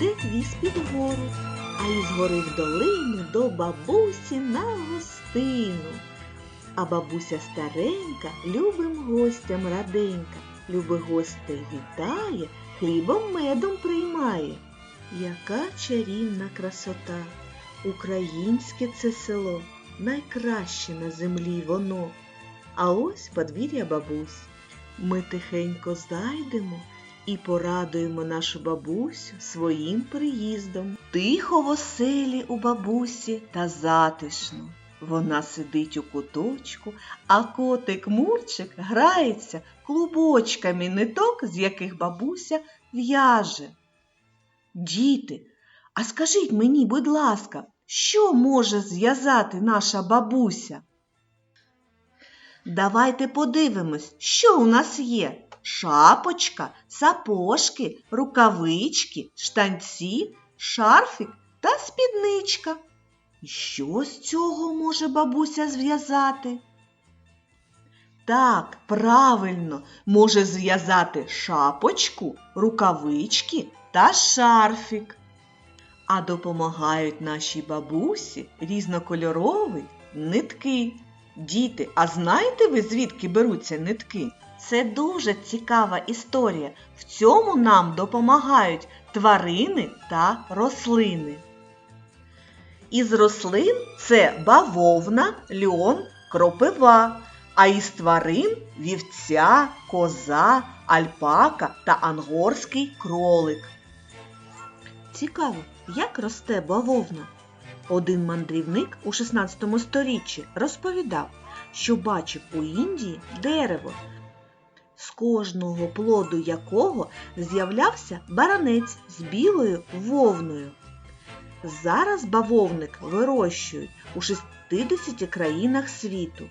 іде віз під гору, а із гори в долину до бабусі на гостину. А бабуся старенька, любим гостям раденька, любих гостей вітає, хлібом медом приймає. Яка чарівна красота! Українське це село, найкраще на землі воно. А ось подвір'я бабусь. Ми тихенько зайдемо і порадуємо нашу бабусю своїм приїздом. Тихо в оселі у бабусі та затишно. Вона сидить у куточку, а котик Мурчик грається клубочками ниток, з яких бабуся в'яже. Діти, а скажіть мені, будь ласка, що може зв'язати наша бабуся? Давайте подивимось, що у нас є. Шапочка, сапожки, рукавички, штанці, шарфік та спідничка. Що з цього може бабуся зв'язати? Так, правильно, може зв'язати шапочку, рукавички та шарфік. А допомагають нашій бабусі різнокольорові нитки. Діти, а знаєте ви, звідки беруться нитки? Це дуже цікава історія. В цьому нам допомагають тварини та рослини. Із рослин це бавовна, льон, кропива, а із тварин вівця, коза, альпака та ангорський кролик. Цікаво, як росте бавовна? Один мандрівник у 16 сторіччі розповідав, що бачив у Індії дерево, з кожного плоду якого з'являвся баранець з білою вовною. Зараз бавовник вирощують у 60 країнах світу.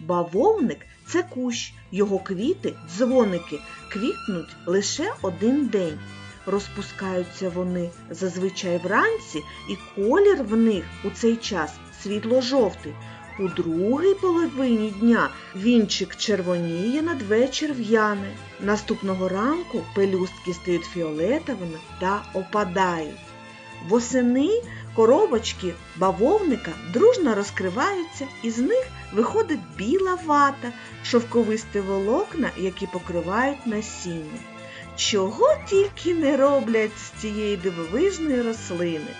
Бавовник це кущ, його квіти, дзвоники квітнуть лише один день. Розпускаються вони зазвичай вранці, і колір в них у цей час світло-жовтий. У другій половині дня вінчик червоніє, надвечір в'яне. Наступного ранку пелюстки стають фіолетовими та опадають. Восени коробочки бавовника дружно розкриваються, і з них виходить біла вата, шовковисті волокна, які покривають насіння. Чого тільки не роблять з цієї дивовижної рослини.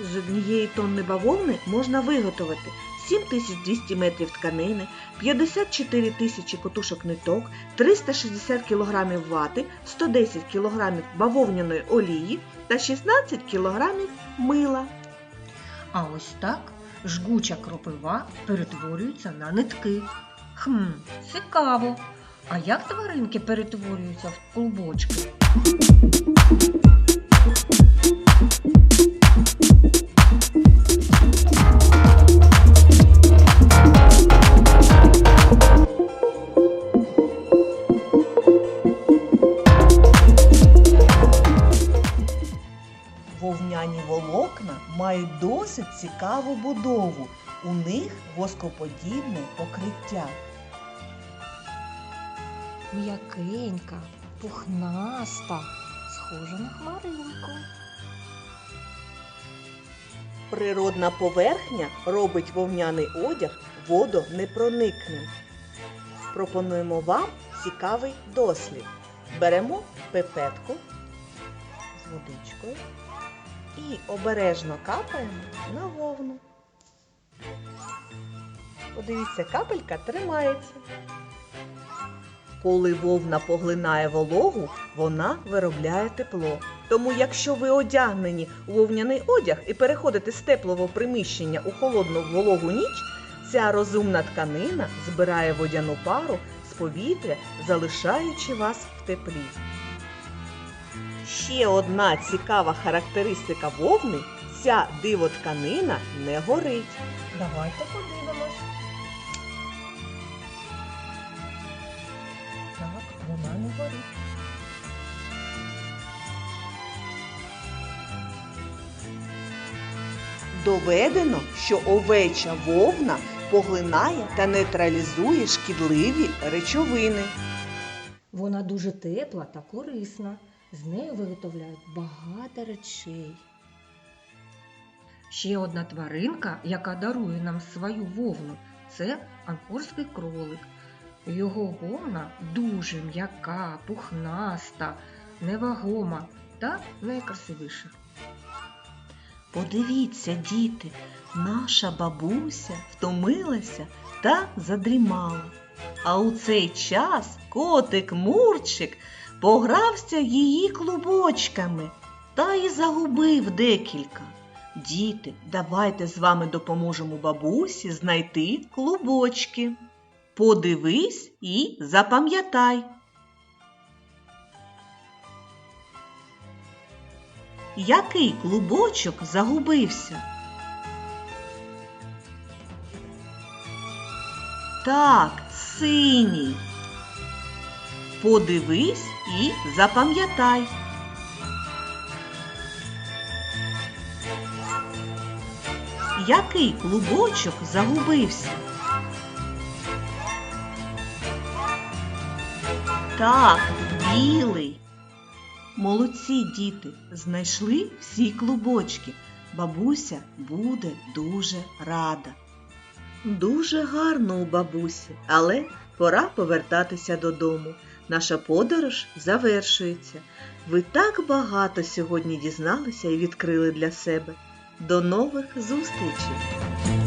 З однієї тонни бавовни можна виготовити 7200 метрів тканини, 54 тисячі котушок ниток, 360 кг вати, 110 кг бавовняної олії та 16 кг мила. А ось так жгуча кропива перетворюється на нитки. Хм, цікаво. А як тваринки перетворюються в клубочки? Мають досить цікаву будову. У них воскоподібне покриття. М'якенька, пухнаста, схожа на хмаринку. Природна поверхня робить вовняний одяг водонепроникним. Пропонуємо вам цікавий дослід. Беремо пипетку з водичкою і обережно капаємо на вовну. Подивіться, капелька тримається. Коли вовна поглинає вологу, вона виробляє тепло. Тому, якщо ви одягнені у вовняний одяг і переходите з теплого приміщення у холодну вологу ніч, ця розумна тканина збирає водяну пару з повітря, залишаючи вас в теплі. Ще одна цікава характеристика вовни ця дивотканина не горить. Давайте подивимось. Так, вона не горить. Доведено, що овеча вовна поглинає та нейтралізує шкідливі речовини. Вона дуже тепла та корисна. З нею виготовляють багато речей. Ще одна тваринка, яка дарує нам свою вовну, це анкорський кролик. Його вовна дуже м'яка, пухнаста, невагома та найкрасивіша. Подивіться, діти, наша бабуся втомилася та задрімала. А у цей час котик Мурчик погрався її клубочками та й загубив декілька. Діти, давайте з вами допоможемо бабусі знайти клубочки. Подивись і запам'ятай. Який клубочок загубився? Так, синій. Подивись і запам'ятай. Який клубочок загубився? Так, білий. Молодці діти, знайшли всі клубочки. Бабуся буде дуже рада. Дуже гарно у бабусі, але пора повертатися додому. Наша подорож завершується. Ви так багато сьогодні дізналися і відкрили для себе. До нових зустрічей!